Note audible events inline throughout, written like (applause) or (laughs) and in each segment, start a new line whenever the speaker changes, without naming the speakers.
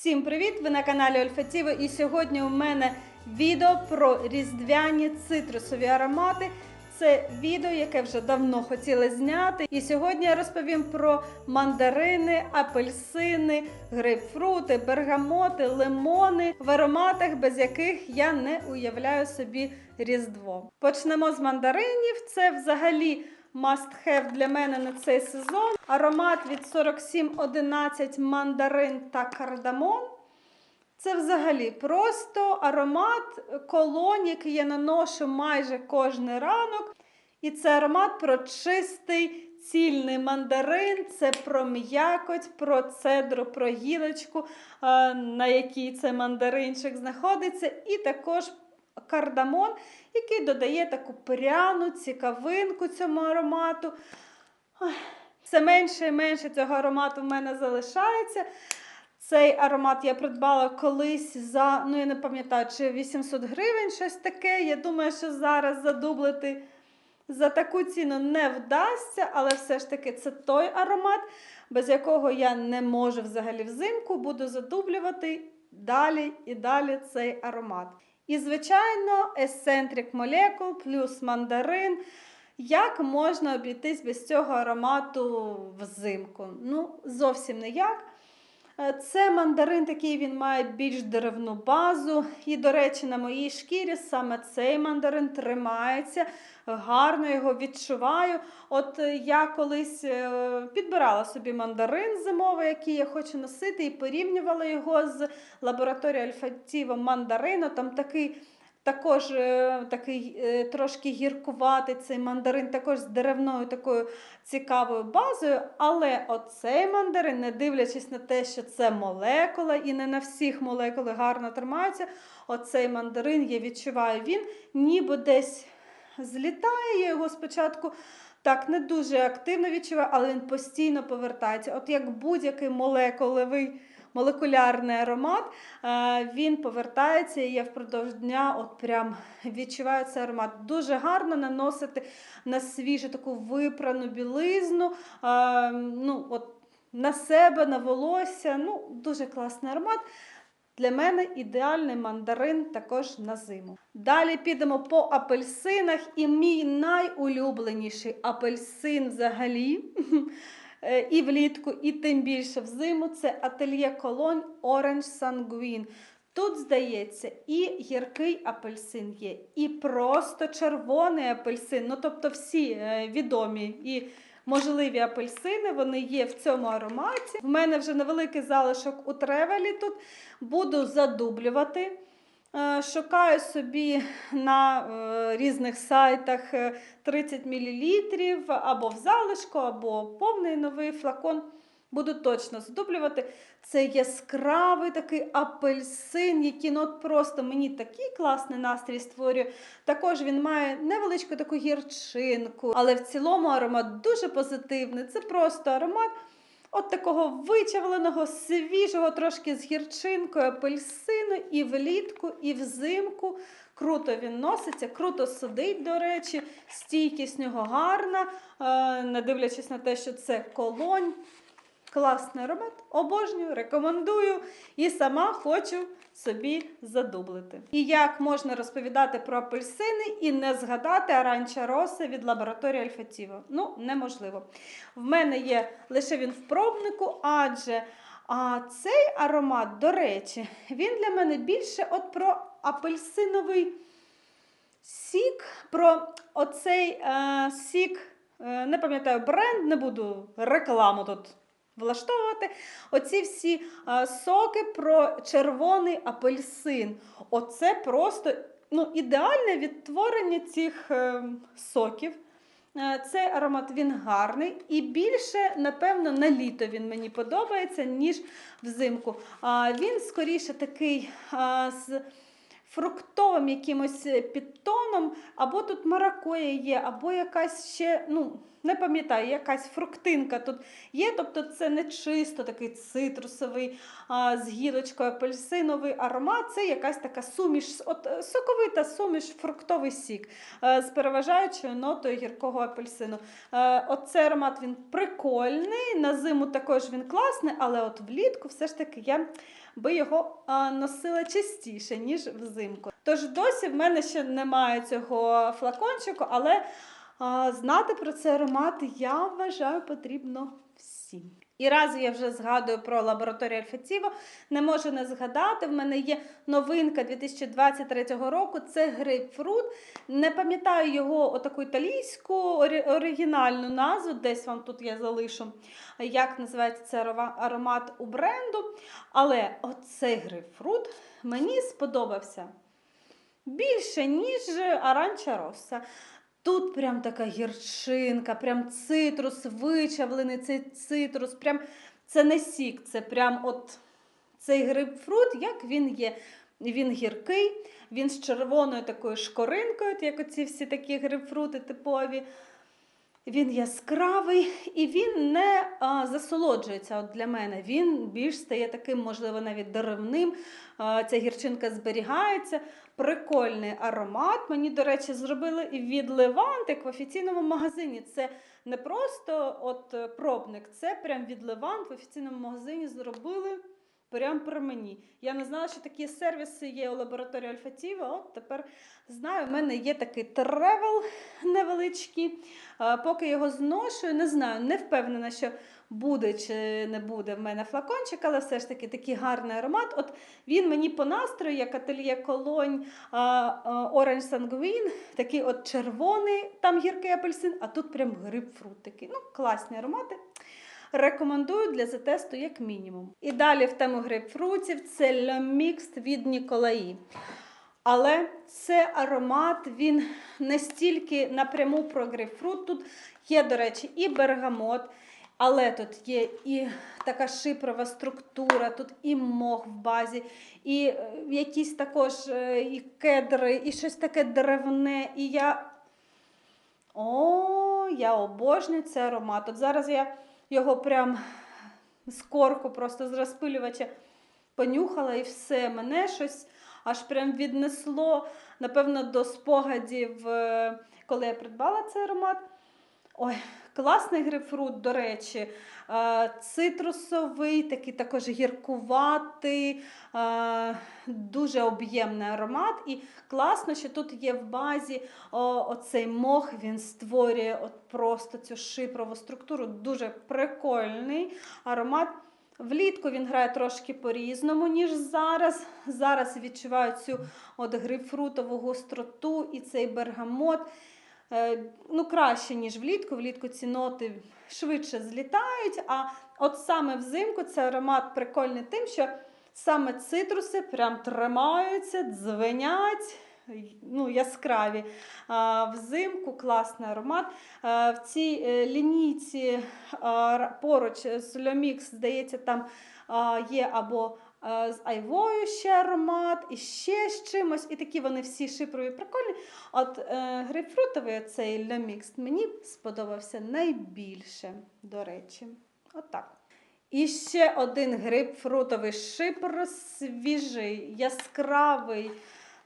Всім привіт! Ви на каналі Ольфатіво і сьогодні у мене відео про різдвяні цитрусові аромати. Це відео, яке вже давно хотіли зняти. І сьогодні я розповім про мандарини, апельсини, грейпфрути, бергамоти, лимони в ароматах, без яких я не уявляю собі Різдво. Почнемо з мандаринів. Це взагалі must have для мене на цей сезон. Аромат від 4711 мандарин та кардамон. Це взагалі просто аромат колонь, який я наношу майже кожен ранок. І це аромат про чистий цільний мандарин, це про м'якоть, про цедру, про гілочку, е, на якій цей мандаринчик знаходиться, і також кардамон, який додає таку пряну цікавинку цьому аромату. Ой, Все менше і менше цього аромату в мене залишається. Цей аромат я придбала колись за, ну я не пам'ятаю, чи 800 гривень щось таке. Я думаю, що зараз задублити за таку ціну не вдасться, але все ж таки це той аромат, без якого я не можу взагалі взимку, буду задублювати далі і далі цей аромат. І, звичайно, есцентрик молекул плюс мандарин. Як можна обійтись без цього аромату взимку? Ну, зовсім ніяк. Е, Це мандарин такий, він має більш деревну базу. І, до речі, на моїй шкірі саме цей мандарин тримається. Гарно його відчуваю. От е, я колись е, підбирала собі мандарин зимовий, який я хочу носити, і порівнювала його з лабораторією Альфатіво мандарину. Там такий. Також е, такий е, трошки гіркуватий цей мандарин, також з деревною такою цікавою базою. Але оцей мандарин, не дивлячись на те, що це молекула, і не на всіх молекули гарно тримаються, оцей мандарин, я відчуваю, він ніби десь злітає. Я його спочатку так не дуже активно відчуваю, але він постійно повертається. От як будь-який молекуловий. Молекулярний аромат, е, він повертається, і я впродовж дня от прям відчуваю цей аромат. Дуже гарно наносити на свіжу таку випрану білизну, е, ну, от, на себе, на волосся. Ну, Дуже класний аромат. Для мене ідеальний мандарин також на зиму. Далі підемо по апельсинах, і мій найулюбленіший апельсин взагалі. Е, І влітку, і тим більше взиму це ательє колонь Orange Sanguine. Тут, здається, і гіркий апельсин є, і просто червоний апельсин. Ну, тобто всі е, відомі і можливі апельсини, вони є в цьому ароматі. В мене вже невеликий залишок у тревелі тут. Буду задублювати. Е, Шукаю собі на е, різних сайтах е, 30 мл або в залишку, або повний новий флакон. Буду точно задублювати. Це яскравий такий апельсин, який ну, просто мені такий класний настрій створює. Також він має невеличку таку гірчинку, але в цілому аромат дуже позитивний. Це просто аромат. От такого вичавленого, свіжого, трошки з гірчинкою апельсину і влітку, і взимку. Круто він носиться, круто сидить, до речі, стійкість нього гарна, е, не дивлячись на те, що це колонь. Класний аромат, обожнюю, рекомендую і сама хочу собі задублити. І як можна розповідати про апельсини і не згадати аранча роса від лабораторії Альфатіво? Ну, неможливо. В мене є лише він в пробнику, адже а цей аромат, до речі, він для мене більше от про апельсиновий сік, про оцей е, сік, е, не пам'ятаю бренд, не буду рекламу тут влаштовувати. Оці всі соки про червоний апельсин. Оце просто ну, ідеальне відтворення цих е, соків. Е, Цей аромат він гарний і більше, напевно, на літо він мені подобається, ніж взимку. Він скоріше такий з фруктовим якимось підтоном, або тут маракоя є, або якась ще, ну, не пам'ятаю, якась фруктинка тут є. Тобто це не чисто такий цитрусовий а, з гілочкою апельсиновий аромат, це якась така суміш, от е, соковита суміш, фруктовий сік е, з переважаючою нотою гіркого апельсину. Е, Оцей аромат він прикольний, на зиму також він класний, але от влітку все ж таки я би його носила частіше, ніж взимку. Тож досі в мене ще немає цього флакончику, але знати про цей аромат я вважаю потрібно всім. І раз я вже згадую про лабораторію Альфатіво, не можу не згадати. В мене є новинка 2023 року. Це грейпфрут. Не пам'ятаю його отаку італійську оригінальну назву. Десь вам тут я залишу, як називається цей аромат у бренду. Але оцей грейпфрут мені сподобався більше, ніж аранча роса. Тут прям така гірчинка, прям цитрус, вичавлений цей цитрус, прям це не сік, це прям от цей грейпфрут, як він є. Він гіркий, він з червоною такою шкоринкою, як оці всі такі грейпфрути типові. Він яскравий і він не а, засолоджується от для мене. Він більш стає таким, можливо, навіть деревним. А, ця гірчинка зберігається. Прикольний аромат. Мені, до речі, зробили і від Левантик в офіційному магазині. Це не просто от е, пробник, це прям від Левант в офіційному магазині зробили. Прям при мені. Я не знала, що такі сервіси є у лабораторії Альфатіва. От тепер знаю, в мене є такий тревел невеличкий. Поки його зношую, не знаю, не впевнена, що буде чи не буде в мене флакончик, але все ж таки такий гарний аромат. От він мені по настрою, як ательє колонь Orange Sanguine, такий от червоний, там гіркий апельсин, а тут прям грейпфрут такий. Ну, класні аромати. Рекомендую для затесту як мінімум. І далі в тему грейпфрутів це Le від Ніколаї. Але це аромат, він не стільки напряму про грейпфрут. Тут є, до речі, і бергамот, але тут є і така шипрова структура, тут і мох в базі, і е, якісь також е, і кедри, і щось таке деревне. І я. О, я обожнюю цей аромат. От зараз я його прям з корку, просто з розпилювача понюхала і все. Мене щось аж прям віднесло, напевно, до спогадів, е, коли я придбала цей аромат. Ой, класний грейпфрут, до речі, е, цитрусовий, такий також гіркуватий, е, дуже об'ємний аромат. І класно, що тут є в базі оцей мох, він створює от просто цю шипрову структуру. Дуже прикольний аромат. Влітку він грає трошки по-різному, ніж зараз. Зараз відчуваю цю от грейпфрутову гостроту і цей бергамот. Е, ну, краще, ніж влітку. Влітку ці ноти швидше злітають. А от саме взимку цей аромат прикольний тим, що саме цитруси прям тримаються, дзвенять. Ну, яскраві. А, взимку класний аромат. А, в цій е, лінійці а, поруч з Льомікс, здається, там а, є або з айвою ще аромат, і ще з чимось. І такі вони всі шипрові прикольні. От е, грейпфрутовий цей Льомікс мені сподобався найбільше, до речі. Отак. І ще один грейпфрутовий шипр свіжий, яскравий,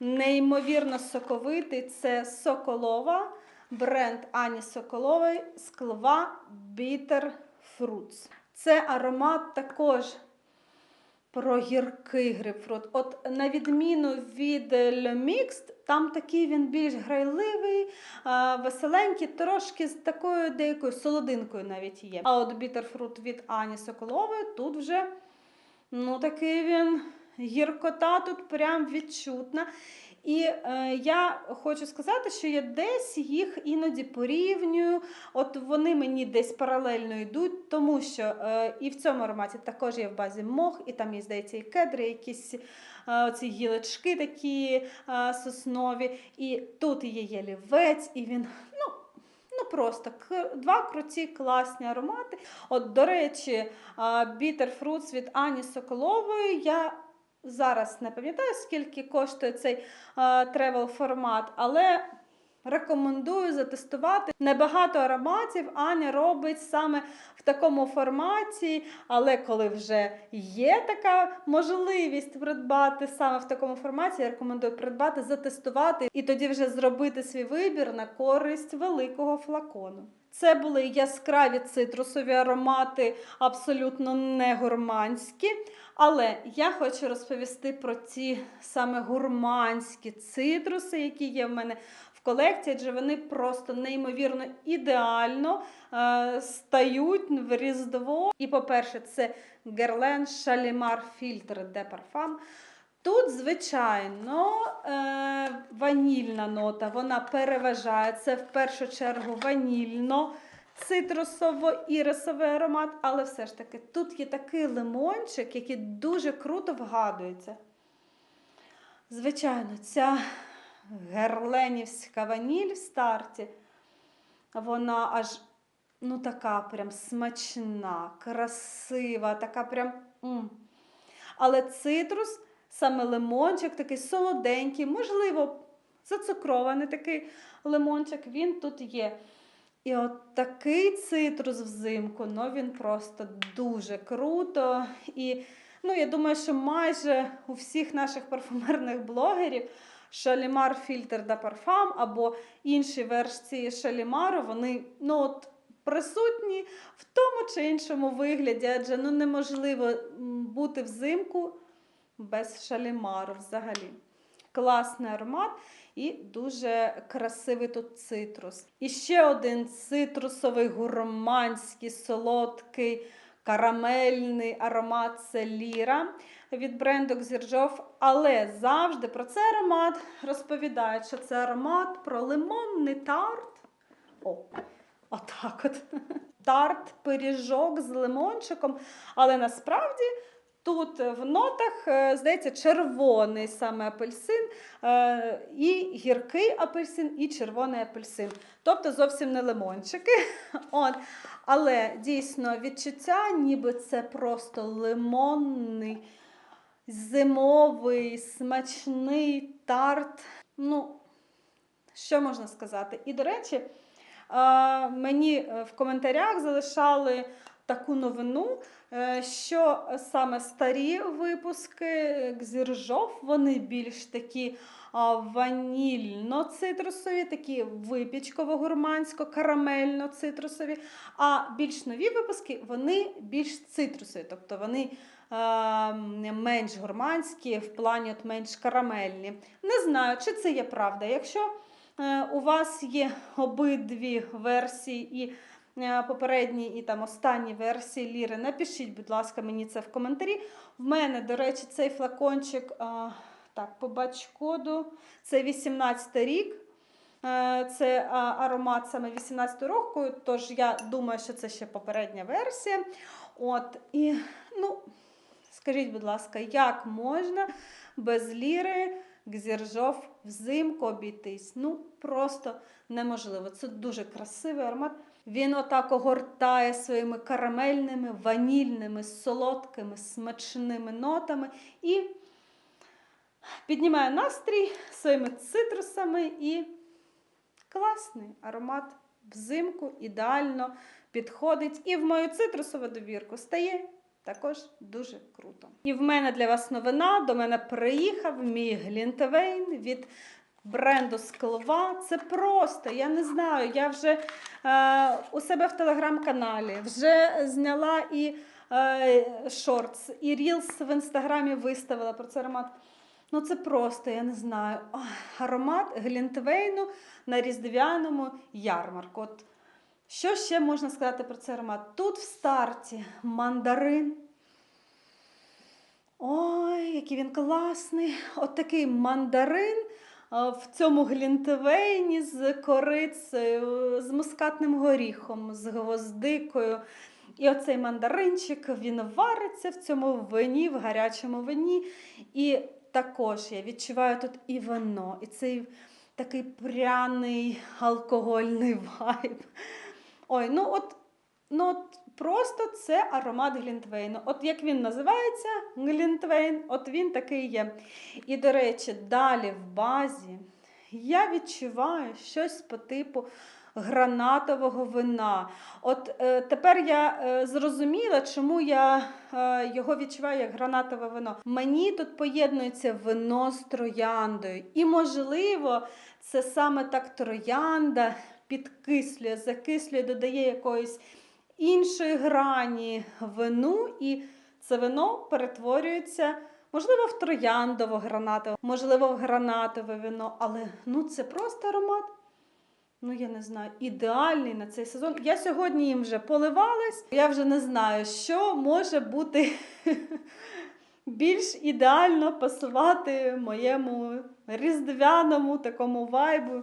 неймовірно соковитий. Це Соколова, бренд Ані Соколової Склва Bitter Fruits. Це аромат також про гіркий грейпфрут. От на відміну від Le Mixed, там такий він більш грайливий, веселенький, трошки з такою деякою солодинкою навіть є. А от бітерфрут від Ані Соколової тут вже ну такий він гіркота тут прям відчутна. І е, я хочу сказати, що я десь їх іноді порівнюю. От вони мені десь паралельно йдуть, тому що е, і в цьому ароматі також є в базі мох, і там є, здається, і кедри, якісь е, оці гілочки такі е, соснові. І тут є ялівець, і він, ну. Ну просто два круті класні аромати. От, до речі, Fruits від Ані Соколової. Я зараз не пам'ятаю, скільки коштує цей тревел формат, але Рекомендую затестувати. Небагато ароматів Аня робить саме в такому форматі, але коли вже є така можливість придбати саме в такому форматі, я рекомендую придбати, затестувати і тоді вже зробити свій вибір на користь великого флакону. Це були яскраві цитрусові аромати, абсолютно не гурманські. Але я хочу розповісти про ці саме гурманські цитруси, які є в мене колекції, адже вони просто неймовірно ідеально е, стають в різдво. І, по-перше, це Guerlain Shalimar Filtre de Parfum. Тут, звичайно, е, ванільна нота, вона переважає. Це в першу чергу ванільно цитрусово-ірисовий аромат, але все ж таки тут є такий лимончик, який дуже круто вгадується. Звичайно, ця герленівська ваніль в старті, вона аж ну, така прям смачна, красива, така прям. м. Але цитрус, саме лимончик, такий солоденький, можливо, зацукрований такий лимончик, він тут є. І от такий цитрус взимку, ну він просто дуже круто. І ну, я думаю, що майже у всіх наших парфумерних блогерів Шалімар Фільтр да Парфам або інші версії Шалімару, вони ну, от, присутні в тому чи іншому вигляді, адже ну, неможливо бути взимку без шалімару взагалі. Класний аромат і дуже красивий тут цитрус. І ще один цитрусовий, гурманський, солодкий, карамельний аромат це ліра від бренду Xirjov. Але завжди про цей аромат розповідають, що це аромат про лимонний тарт. О, отак от. (laughs) Тарт, пиріжок з лимончиком. Але насправді тут в нотах, е, здається, червоний саме апельсин, е, і гіркий апельсин, і червоний апельсин. Тобто зовсім не лимончики. (laughs) От. Але дійсно відчуття, ніби це просто лимонний, зимовий, смачний тарт. Ну, що можна сказати? І, до речі, е, мені в коментарях залишали таку новину, е, що саме старі випуски Гзіржов, вони більш такі ванільно-цитрусові, такі випічково-гурмансько-карамельно-цитрусові. А більш нові випуски вони більш цитрусові, тобто вони е, менш гурманські, в плані от менш карамельні. Не знаю, чи це є правда. Якщо е, у вас є обидві версії і е, попередні і там останні версії ліри, напишіть, будь ласка, мені це в коментарі. В мене, до речі, цей флакончик, е, так, побач коду, це 18 рік. Е, Це аромат саме 18 року, тож я думаю, що це ще попередня версія. От, і, ну, скажіть, будь ласка, як можна без ліри Гзіржов взимку обійтись? Ну, просто неможливо. Це дуже красивий аромат. Він отак огортає своїми карамельними, ванільними, солодкими, смачними нотами і піднімає настрій своїми цитрусами і класний аромат взимку ідеально підходить. І в мою цитрусову добірку стає також дуже круто. І в мене для вас новина. До мене приїхав мій Глінтвейн від бренду Склова. Це просто, я не знаю. Я вже е, у себе в телеграм-каналі вже зняла і е, шортс, і рілс в інстаграмі виставила про цей аромат. Ну, це просто, я не знаю. Ох, аромат Глінтвейну на різдвяному ярмарку. От, що ще можна сказати про цей аромат? Тут в старті мандарин. Ой, який він класний. От такий мандарин в цьому глінтвейні з корицею, з мускатним горіхом, з гвоздикою. І оцей мандаринчик він вариться в цьому вині, в гарячому вині. І також я відчуваю тут і вино, і цей такий пряний алкогольний (laughs) вайб. Ой, ну от, ну от просто це аромат Глінтвейну. От як він називається, Глінтвейн, от він такий є. І, до речі, далі в базі я відчуваю щось по типу гранатового вина. От е, тепер я е, зрозуміла, чому я е, його відчуваю як гранатове вино. Мені тут поєднується вино з трояндою. І, можливо, це саме так троянда підкислює, закислює, додає якоїсь іншої грані вину, і це вино перетворюється. Можливо, в трояндово гранатове, можливо, в гранатове вино, але ну це просто аромат. Ну, я не знаю, ідеальний на цей сезон. Я сьогодні їм вже поливалась. Я вже не знаю, що може бути (laughs) більш ідеально пасувати моєму різдвяному такому вайбу,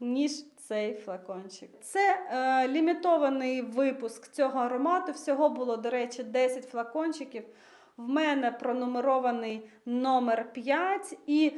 ніж цей флакончик. Це е, лімітований випуск цього аромату. Всього було, до речі, 10 флакончиків. В мене пронумерований номер 5 і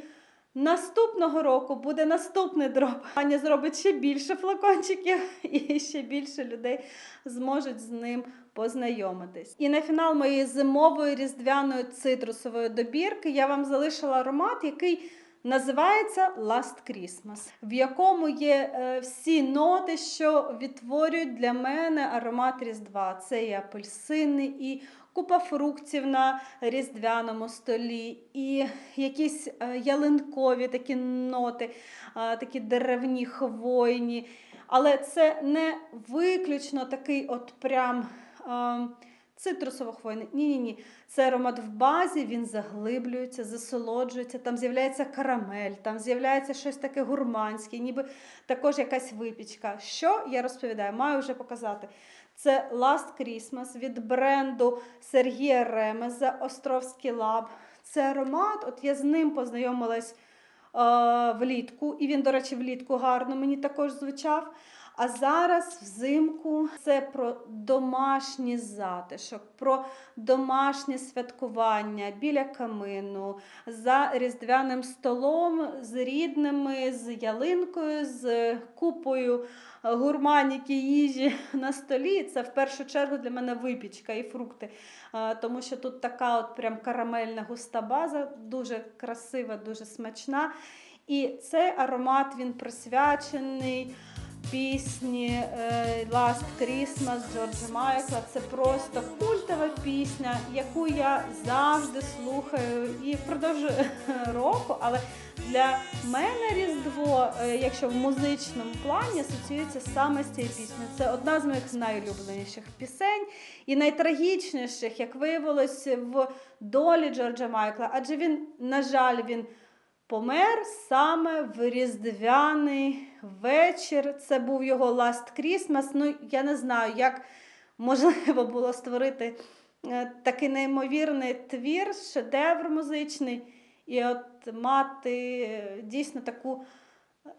наступного року буде наступний дроп. Аня зробить ще більше флакончиків (laughs) і ще більше людей зможуть з ним познайомитись. І на фінал моєї зимової різдвяної цитрусової добірки я вам залишила аромат, який називається Last Christmas, в якому є е, всі ноти, що відтворюють для мене аромат Різдва. Це і апельсини, і купа фруктів на різдвяному столі, і якісь е, ялинкові такі ноти, такі деревні, хвойні. Але це не виключно такий от прям. Цитрусово-хвойний. Ні-ні ні. Це аромат в базі, він заглиблюється, засолоджується, там з'являється карамель, там з'являється щось таке гурманське, ніби також якась випічка. Що я розповідаю, маю вже показати. Це Last Christmas від бренду Сергія Ремеза Островський Лаб. Це аромат, от я з ним познайомилась е, влітку, і він, до речі, влітку гарно мені також звучав. А зараз взимку це про домашній затишок, про домашнє святкування біля камину, за різдвяним столом, з рідними, з ялинкою, з купою гурманіки їжі на столі. Це в першу чергу для мене випічка і фрукти, тому що тут така от прям карамельна густа база, дуже красива, дуже смачна. І цей аромат він присвячений пісні е, Last Christmas Джорджа Майкла. Це просто культова пісня, яку я завжди слухаю і впродовж року. Але для мене Різдво, е, якщо в музичному плані, асоціюється саме з цією піснею. Це одна з моїх найулюбленіших пісень і найтрагічніших, як виявилось, в долі Джорджа Майкла. Адже він, на жаль, він. Помер саме в Різдвяний вечір. Це був його Last Christmas. Ну, я не знаю, як можливо було створити е, такий неймовірний твір, шедевр музичний, і от мати е, дійсно таку.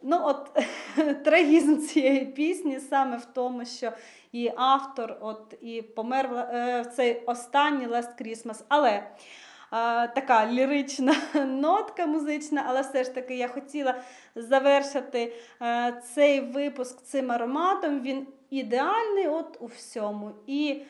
Ну, от (laughs) трагізм цієї пісні саме в тому, що її автор от і помер е, в цей останній Last Christmas. Але така лірична (laughs) нотка музична, але все ж таки я хотіла завершити цей випуск цим ароматом. Він ідеальний от у всьому. І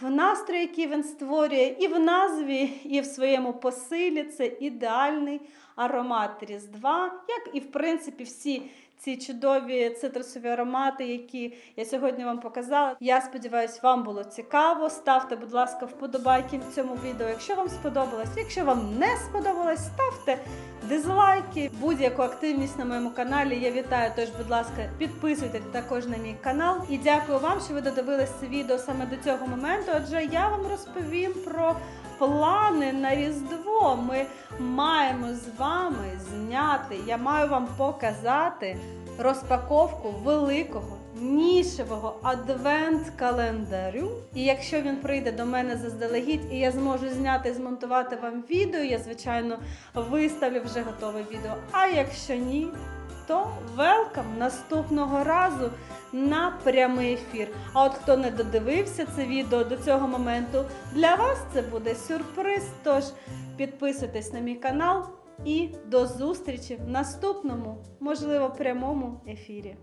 в настрої, який він створює, і в назві, і в своєму посилі це ідеальний аромат Різдва, як і в принципі всі ці чудові цитрусові аромати, які я сьогодні вам показала. Я сподіваюся, вам було цікаво. Ставте, будь ласка, вподобайки в цьому відео, якщо вам сподобалось. Якщо вам не сподобалось, ставте дизлайки, будь-яку активність на моєму каналі. Я вітаю. Тож, будь ласка, підписуйтесь також на мій канал. І дякую вам, що ви додивились це відео саме до цього моменту. Адже я вам розповім про. Плани на Різдво ми маємо з вами зняти. Я маю вам показати розпаковку великого нішевого адвент-календарю. І якщо він прийде до мене заздалегідь, і я зможу зняти і змонтувати вам відео, я звичайно виставлю вже готове відео. А якщо ні, то велкам наступного разу на прямий ефір. А от хто не додивився це відео до цього моменту, для вас це буде сюрприз. Тож підписуйтесь на мій канал і до зустрічі в наступному, можливо, прямому ефірі.